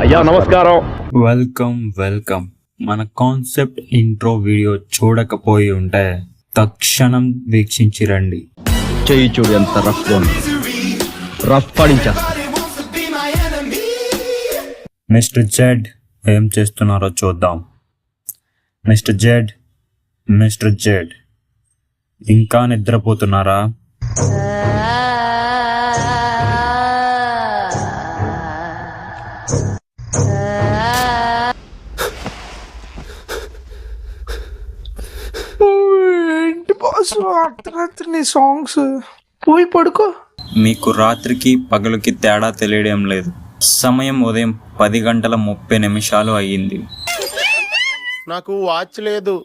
అయ్యా నమస్కారం. Welcome welcome. మన కాన్సెప్ట్ ఇంట్రో వీడియో చూడకపోయి ఉంటే తక్షణం వీక్షించి రండి. చెయ్యి చూడు ఎంత రఫ్ రఫ్ మిస్టర్ జెడ్ ఏం చేస్తున్నారో చూద్దాం. మిస్టర్ జెడ్ మిస్టర్ జెడ్ ఇంకా నిద్రపోతున్నారా? బాస్ అర్ధరాత్రి నీ సాంగ్స్ పోయి పడుకో. మీకు రాత్రికి పగలుకి తేడా తెలియడం లేదు. సమయం ఉదయం పది గంటల ముప్పై నిమిషాలు అయ్యింది. నాకు వాచ్ లేదు.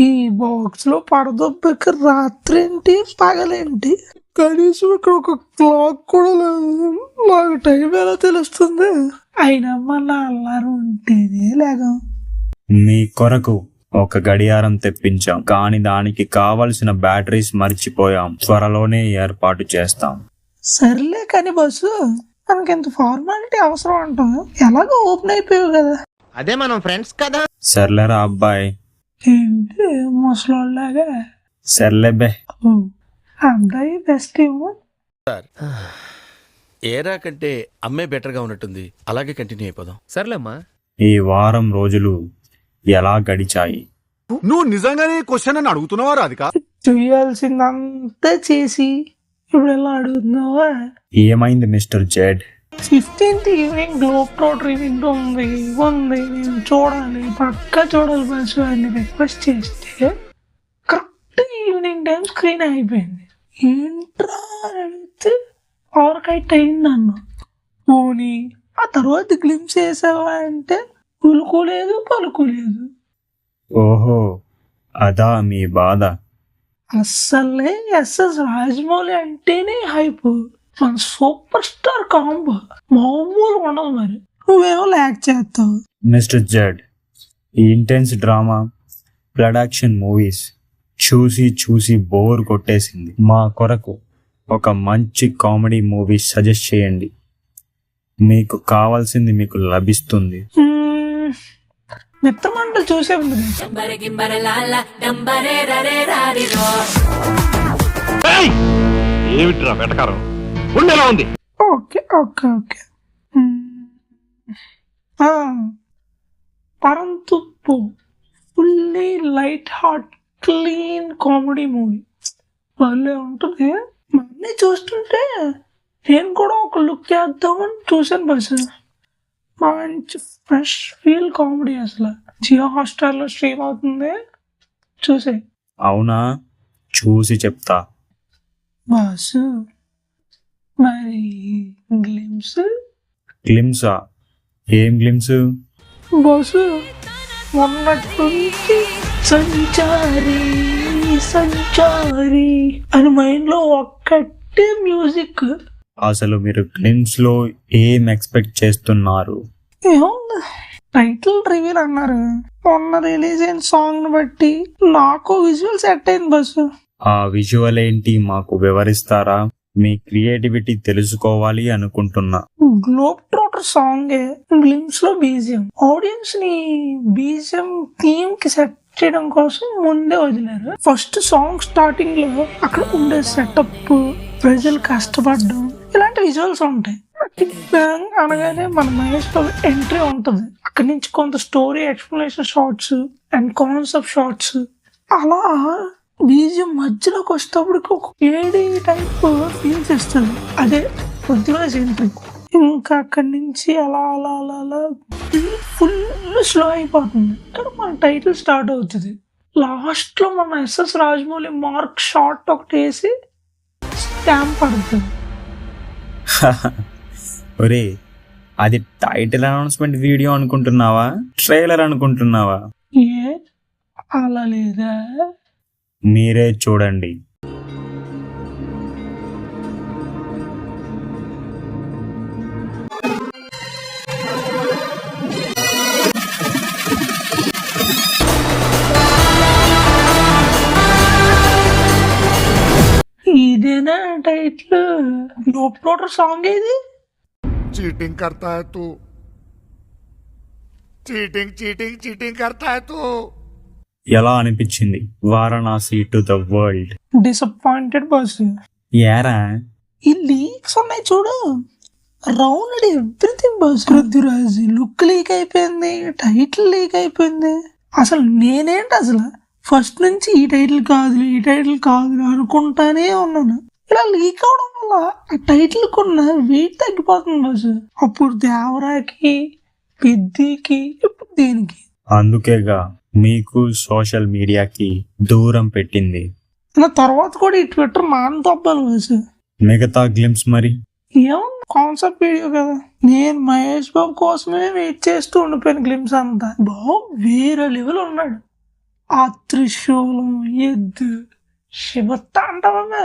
ఈ బాక్స్లో పడదొబ్బక రాత్రి ఏంటి పగలేంటి? కనీసం ఇక్కడ ఒక క్లాక్ కూడా లేదు. మాకు టైం ఎలా తెలుస్తుంది? అయినా మన అల్లారం ఉంటేనే లేగా. మీ కొరకు ఒక గడియారం తెప్పించాం. కానీ దానికి కావలసిన బ్యాటరీస్ మర్చిపోయాం. త్వరలోనే ఏర్పాటు చేస్తాం. సర్లే కానీ బస్సు మనకి ఇంత ఫార్మాలిటీ అవసరం అంటాం. ఎలాగో ఓపెన్ అయిపోయావు కదా. అదే మనం ఫ్రెండ్స్ కదా. సర్లేరా అబ్బాయి. ఏంటి ముసలోళ్ళలాగా? సర్లేబే ఓ, అబ్బాయి బెస్ట్ ఏమో. ఏరా కంటే అమ్మే బెటర్గా ఉన్నట్టుంది. అలాగే కంటిన్యూ అయిపోదాం. సర్లేమ్మా. ఈ వారం రోజులు ఎలా గడిచాయి? నువ్వు నిజంగానే క్వశ్చన్ అని అడుగుతున్నావా రాధిక? చేయాల్సిందంతా చేసి ఇప్పుడు ఎలా అడుగుతున్నావా? ఏమైంది mister Z? Fifteenth evening globe trot evening ఉంది ఉంది. నేను చూడాలి పక్కా చూడాలి బస్సు అని రిక్వెస్ట్ చేస్తే కరెక్ట్ ఈవినింగ్ టైం స్క్రీన్ అయిపోయింది. ఏంట్రా అని అడిగితే ఆర్కైట్ అయింది అన్న. పోనీ ఆ తర్వాత గ్లిమ్స్ వేసావా అంటే ఉలుకోలేదు పలుకోలేదు. ఓహో అదా మీ బాధ. అస్సలే ఎస్ఎస్ రాజమౌళి అంటేనే హైప్ మన సూపర్ స్టార్ కాంబో మామూలు ఉండదు మరి. నువ్వేమో ల్యాక్ చేస్తావు. మిస్టర్ జెడ్ ఈ ఇంటెన్స్ డ్రామా ప్రొడక్షన్ మూవీస్ చూసి చూసి బోర్ కొట్టేసింది. మా కొరకు ఒక మంచి కామెడీ మూవీ సజెస్ట్ చేయండి. మీకు కావాల్సింది మీకు లభిస్తుంది. మ్మ్. మిత్రమండలి చూసే ఉంది ఏమిట్రా వెటకారం? ఉండేలా ఉంది? Okay okay okay. పరంతుప్పు. Fully light heart clean comedy movie భలే ఉంటుంది. అన్నీ చూస్తుంటే నేను కూడా ఒక లుక్ వేద్దామని చూశాను బస్. మంచి ఫ్రెష్ ఫీల్ కామెడీ అసలు. జియో హాట్స్టార్లో స్ట్రీమ్ అవుతుంది. చూసే అవునా? చూసి చెప్తా. బాసు మరి గ్లిమ్స్ గ్లిమ్సా ఏం గ్లిమ్స్ బాసు మొన్నట్టుంచి సంచారి సంచారి అని మైండ్లో ఒక్కటే మ్యూజిక్ అసలు మీరు గ్లిమ్స్లో ఏం ఎక్స్పెక్ట్ చేస్తున్నారు? టైటిల్ రివీల్ అన్నారు. మొన్న రిలీజ్ అయిన సాంగ్ని బట్టి నాకు విజువల్ సెట్ అయింది బస్సు ఆ విజువల్ ఏంటి మాకు వివరిస్తారా? మీ క్రియేటివిటీ తెలుసుకోవాలి అనుకుంటున్నా. గ్లోబ్ ట్రోటర్ సాంగ్ గ్లిమ్స్లో బీజియం ఆడియన్స్ని బీజియం థీమ్కి సెట్ చేయడం కోసం ముందే వదిలేరు. ఫస్ట్ సాంగ్ స్టార్టింగ్లో అక్కడ ఉండే సెటప్ ప్రజలు కష్టపడడం ఇలాంటి విజువల్స్ ఉంటాయి. బ్యాంగ్ అనగానే మన మహేష్ బాబు ఎంట్రీ ఉంటుంది. అక్కడి నుంచి కొంత story explanation shorts and concept shorts అలా బీజియం మధ్యలోకి వచ్చేటప్పటికి ఒక ఏడి టైప్ ఫీల్స్ ఇస్తుంది అదే పృథ్వీరాజ్ ఎంట్రీ ఇంకా అక్కడి నుంచి అలా అలా అలా అలా ఫుల్ స్లో అయిపోతుంది. ఇక్కడ మన టైటిల్ స్టార్ట్ అవుతుంది. లాస్ట్లో మన ఎస్ఎస్ రాజమౌళి మార్క్ షార్ట్ ఒకటి వేసి స్టాంప్ పడుతుంది. ఒరే అది టైటిల్ అనౌన్స్మెంట్ వీడియో అనుకుంటున్నావా? ట్రైలర్ అనుకుంటున్నావా? ఏ అలా లేదా? మీరే చూడండి. ఇదేనా టైటిల్ న్యూ ప్రోటర్ సాంగ్ ఏది చీటింగ్ కర్తా హై తూ చీటింగ్ చీటింగ్ చీటింగ్ కర్తా హై తూ ఎలా అనిపించింది? Varanasi to the world disappointed person ఏరా? ఈ లీక్స్ ఉన్నాయి చూడు. Round everything boss Prithviraj look leak అయిపోయింది టైటిల్ లీక్ అయిపోయింది. అసలు నేనేంటి అసలు? ఫస్ట్ నుంచి ఈ టైటిల్ కాదు ఈ టైటిల్ కాదు అనుకుంటానే ఉన్నాను. ఇలా లీక్ అవడం వల్ల ఆ టైటిల్ కొన్న వెయిట్ తగ్గిపోతుంది బస్ అప్పుడు దేవరాకి పెద్దికి ఇప్పుడు దేనికి? అందుకేగా మీకు సోషల్ మీడియాకి దూరం పెట్టింది. నా తర్వాత కూడా ఈ ట్విట్టర్ మాన తప్పాలి బస్ మిగతా గ్లిమ్స్ మరి? ఏం కాన్సెప్ట్ వీడియో కదా. నేను మహేష్ బాబు కోసమే వెయిట్ చేస్తూ ఉండిపోయాను గ్లిమ్స్ అంతా. బాబు వేరే లెవెల్ ఉన్నాడు. ఆ త్రిశూలం ఎద్దు శివతాండవమే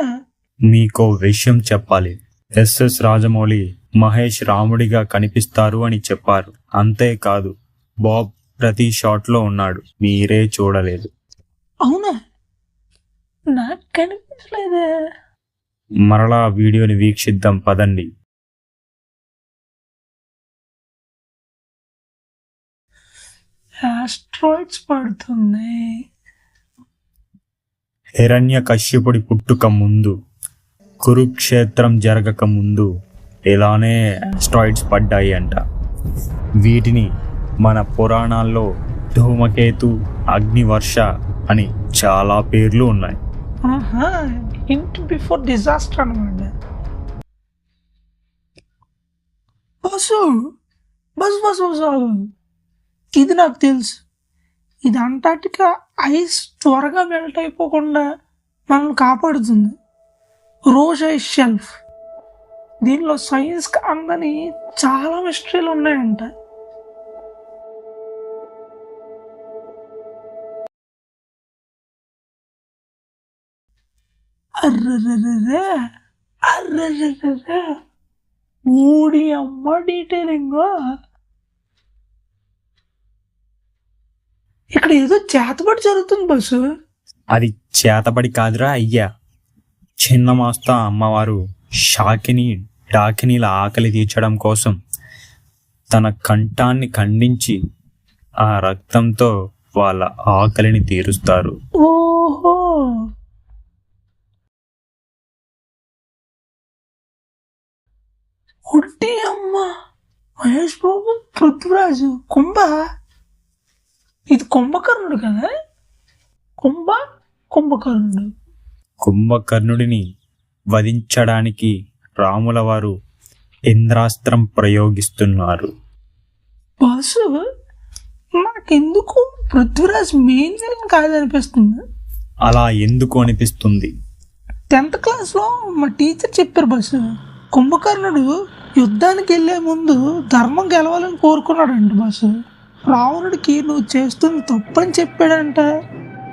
మీకో విషయం చెప్పాలి. ఎస్ఎస్ రాజమౌళి మహేష్ రాముడిగా కనిపిస్తారు అని చెప్పారు. అంతేకాదు బాబ్ ప్రతి షాట్లో ఉన్నాడు. మీరే చూడలేదు. అవునా? నాకు కనిపించలేదే. మరలా వీడియోని వీక్షిద్దాం పదండి. ఆస్ట్రాయిడ్స్ పడుతున్నాయి. హిరణ్య కశ్యపుడి పుట్టుక ముందు. కురుక్షేత్రం జరగక ముందు ఇలానే స్ట్రాయిడ్స్ పడ్డాయి అంట. వీటిని మన పురాణాల్లో ధూమకేతు అగ్నివర్ష అని చాలా పేర్లు ఉన్నాయి. ఆహా బిఫోర్ డిజాస్టర్ అనమాట బస్సు బస్ బస్ బస్ ఇది నాకు తెలుసు. ఇది అంటార్టికా ఐస్ త్వరగా మెల్ట్ అయిపోకుండా మనల్ని కాపాడుతుంది. Rose shelf. దీనిలో సైన్స్ అందని చాలా మిస్టరీలు ఉన్నాయంట. అర్రర్రర్రే అర్రర్రర్రే ఊడి అమ్మ డీటెయిలింగ్ ఇక్కడ ఏదో చేతబడి జరుగుతుంది బస్సు. అది చేతబడి కాదురా అయ్యా. చిన్న మాస్తా అమ్మవారు షాకిని డాకినీల ఆకలి తీర్చడం కోసం తన కంఠాన్ని ఖండించి ఆ రక్తంతో వాళ్ళ ఆకలిని తీరుస్తారు. ఓహో! ఒట్టి అమ్మ! మహేష్ బాబు పృథ్వరాజు కుంభ! ఇది కుంభకర్ణుడు కదా? కుంభ? కుంభకర్ణుడు. కుంభకర్ణుడిని వధించడానికి రాముల వారు ఇంద్రాస్త్రం ప్రయోగిస్తున్నారు. బాసు నాకెందుకు పృథ్వరాజ్ మెయిన్ విలన్ కాదనిపిస్తుంది. అలా ఎందుకు అనిపిస్తుంది? టెన్త్ క్లాస్లో మా టీచర్ చెప్పారు బస్సు కుంభకర్ణుడు యుద్ధానికి వెళ్ళే ముందు ధర్మం గెలవాలని కోరుకున్నాడంట బస్సు రావణుడికి నువ్వు చేస్తుంది తప్పని చెప్పాడంట.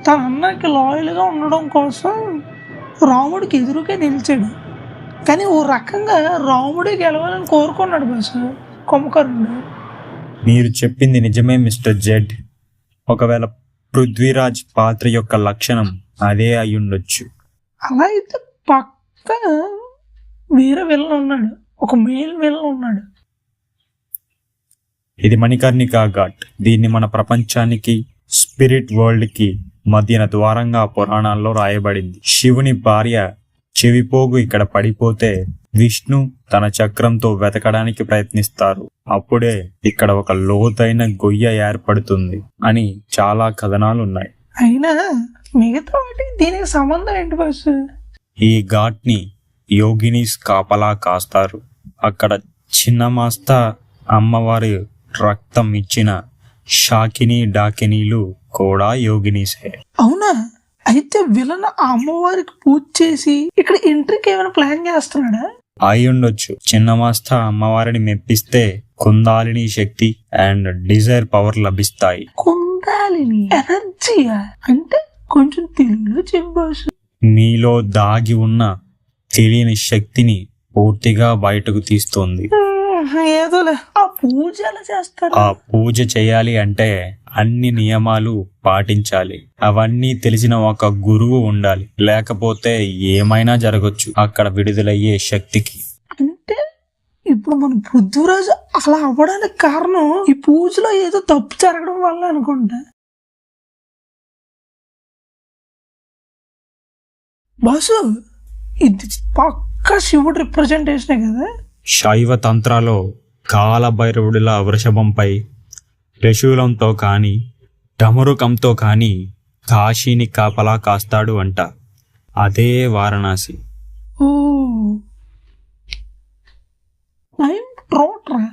తన అన్నకి లాయల్గా ఉండడం కోసం రాముడికి ఎదురుగా నిలిచాడు. కానీ ఓ రకంగా రాముడే గెలవాలని కోరుకున్నాడు బస్సు కుంభకర్ణుడు. మీరు చెప్పింది నిజమే మిస్టర్ జెడ్. ఒకవేళ పృథ్వీరాజ్ పాత్ర యొక్క లక్షణం అదే అయ్యుండొచ్చు అలా అయితే పక్క వేరే విలన్ ఉన్నాడు. ఒక మేల్ విలన్ ఉన్నాడు. ఇది మణికర్ణికా ఘాట్. దీన్ని మన ప్రపంచానికి స్పిరిట్ వరల్డ్కి మధ్యన ద్వారంగా పురాణాల్లో రాయబడింది. శివుని భార్య చెవిపోగు ఇక్కడ పడిపోతే విష్ణు తన చక్రంతో వెతకడానికి ప్రయత్నిస్తారు. అప్పుడే ఇక్కడ ఒక లోతైన గొయ్య ఏర్పడుతుంది అని చాలా కథనాలు ఉన్నాయి అయినా మిగతా వాటికి దీనికి సంబంధం ఏంటి బస్సు? ఈ ఘాట్ని యోగినీస్ కాపలా కాస్తారు. అక్కడ చిన్న మాస్తా అమ్మవారి రక్తం ఇచ్చిన షాకిని డాకినీలు కూడా యోగినీసే. అవునా? అయితే విలన్ ఆ అమ్మవారికి పూజ చేసి ఇక్కడ ఎంట్రీకి ఏమైనా ప్లాన్ చేస్తున్నాడా? అయి ఉండొచ్చు. చిన్న మాస్తా అమ్మవారిని మెప్పిస్తే కుందాలిని శక్తి అండ్ డిజైర్ పవర్ లభిస్తాయి. కుందాలిని? ఎనర్జీయా? అంటే కొంచెం తెలుగులో చెప్పాసు మీలో దాగి ఉన్న తెలియని శక్తిని పూర్తిగా బయటకు తీస్తోంది. ఏదోలే ఆ పూజ ఎలా చేస్తారు? ఆ పూజ చేయాలి అంటే అన్ని నియమాలు పాటించాలి. అవన్నీ తెలిసిన ఒక గురువు ఉండాలి. లేకపోతే ఏమైనా జరగచ్చు అక్కడ విడుదలయ్యే శక్తికి. అంటే ఇప్పుడు మన పృథ్వీరాజు అలా అవ్వడానికి కారణం ఈ పూజలో ఏదో తప్పు జరగడం వల్ల అనుకుంటా. బాసు ఇది పక్క శివుడు రిప్రజెంటేషనే కదా? శైవ తంత్రాలో కాలభైరవుడిలా వృషభంపై త్రిశూలంతో కాని డమరుకంతో కాని కాశీని కాపలా కాస్తాడు అంట. అదే వారణాసి. ఓ. టైం ట్రోట్రా?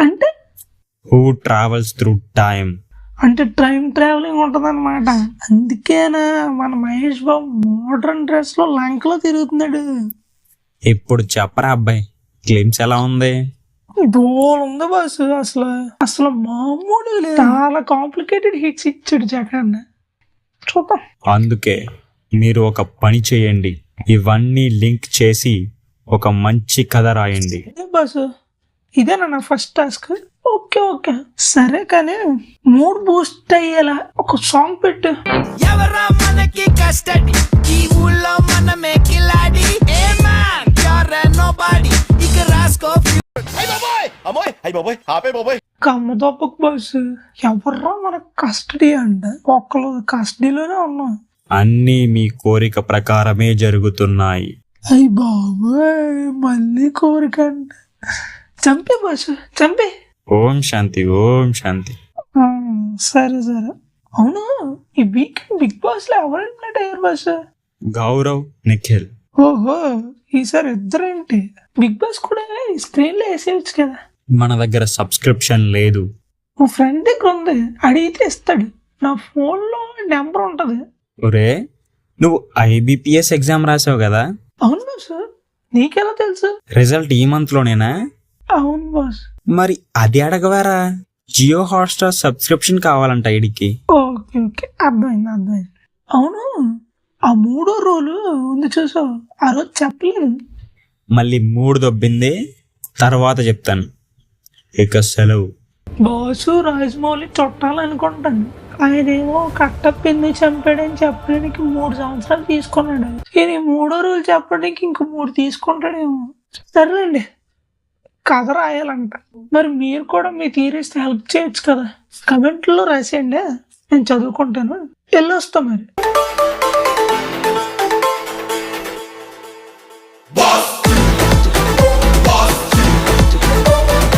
అంటే? హూ ట్రావెల్స్ త్రూ టైం అంటే టైం ట్రావెలింగ్ ఉంటదన్నమాట. అందుకేనా మన మహేష్ బాబు మోడర్న్ డ్రెస్లో లంకలో తిరుగుతున్నాడు. ఇప్పుడు చెప్పరా అబ్బాయి. క్లిమ్స్ ఎలా ఉంది? దూరం ఉంది బస్సు అసలు. అసలు మామూలు లేదు. చాలా కాంప్లికేటెడ్ హిట్స్ ఇచ్చాడు జగన్. చూద్దాం. అందుకే మీరు ఒక పని చేయండి. ఇవన్నీ లింక్ చేసి ఒక మంచి కథ రాయండి. బస్సు ఇదేనా నా ఫస్ట్ టాస్క్ ఓకే ఓకే. సరే కానీ మూడ్ బూస్ట్ అయ్యేలా ఒక సాంగ్ పెట్టు. ఎవరా మనకి కస్టడీ ఈ ఊళ్ళో మనమే అయ్యి బాబోయ్ ఆపే బాబోయ్. కమ్మ తప్పకు బస్సు. ఎవర్రా మన కస్టడీ అంట ఒక్కరు కస్టడీలోనే ఉన్నాం. అన్నీ మీ కోరిక ప్రకారమే జరుగుతున్నాయి. అయ్యి బాబోయ్ మళ్ళీ కోరిక అంట చంపే బస్సు చంపే. ఓం శాంతి ఓం శాంతి. సరే సరే. అవును? ఈ వీక్ బిగ్ బాస్లో ఎవరు ఎలిమినేట్ అయ్యారు బస్సు? గౌరవ్ నిఖిల్. ఓహో ఈసారి ఇద్దరేంటి? బిగ్ బాస్ కూడా స్క్రీన్లో వేసేయచ్చు కదా. మన దగ్గర సబ్స్క్రిప్షన్ లేదు. మా ఫ్రెండ్ దగ్గర ఉంది. అడిగితే ఇస్తాడు. నా ఫోన్లో నెంబర్ ఉంటది. ఒరే నువ్వు ఐబిపిఎస్ ఎగ్జామ్ రాసావు కదా? అవును బాస్ నీకెలా తెలుసు? రిజల్ట్ ఈ మంత్ లోనేనా? అవును బాస్ మరి అది అడగవారా? జియో హాట్స్టార్ సబ్స్క్రిప్షన్ కావాలంట ఐడికి ఓకే ఓకే. అర్థమైంది అర్థమైంది. అవును ఆ మూడో రోలు ఉంది చూసు ఆ రోజు చెప్పలేదు. మళ్ళీ మూడు దొబ్బింది తర్వాత చెప్తాను. ఇక సెలవు. బాసు రాజమౌళి చుట్టాలనుకుంటాను. ఆయనేమో కట్టప్పింది చంపాడని చెప్పడానికి మూడు సంవత్సరాలు తీసుకున్నాడు. ఈయన మూడో రోజు చెప్పడానికి ఇంక మూడు తీసుకుంటాడేమో. సరేలేండి కథ రాయాలంట. మరి మీరు కూడా మీ తీరేస్తే హెల్ప్ చేయొచ్చు కదా. కమెంట్లో రాసేయండి నేను చదువుకుంటాను. వెళ్ళొస్తా మరి.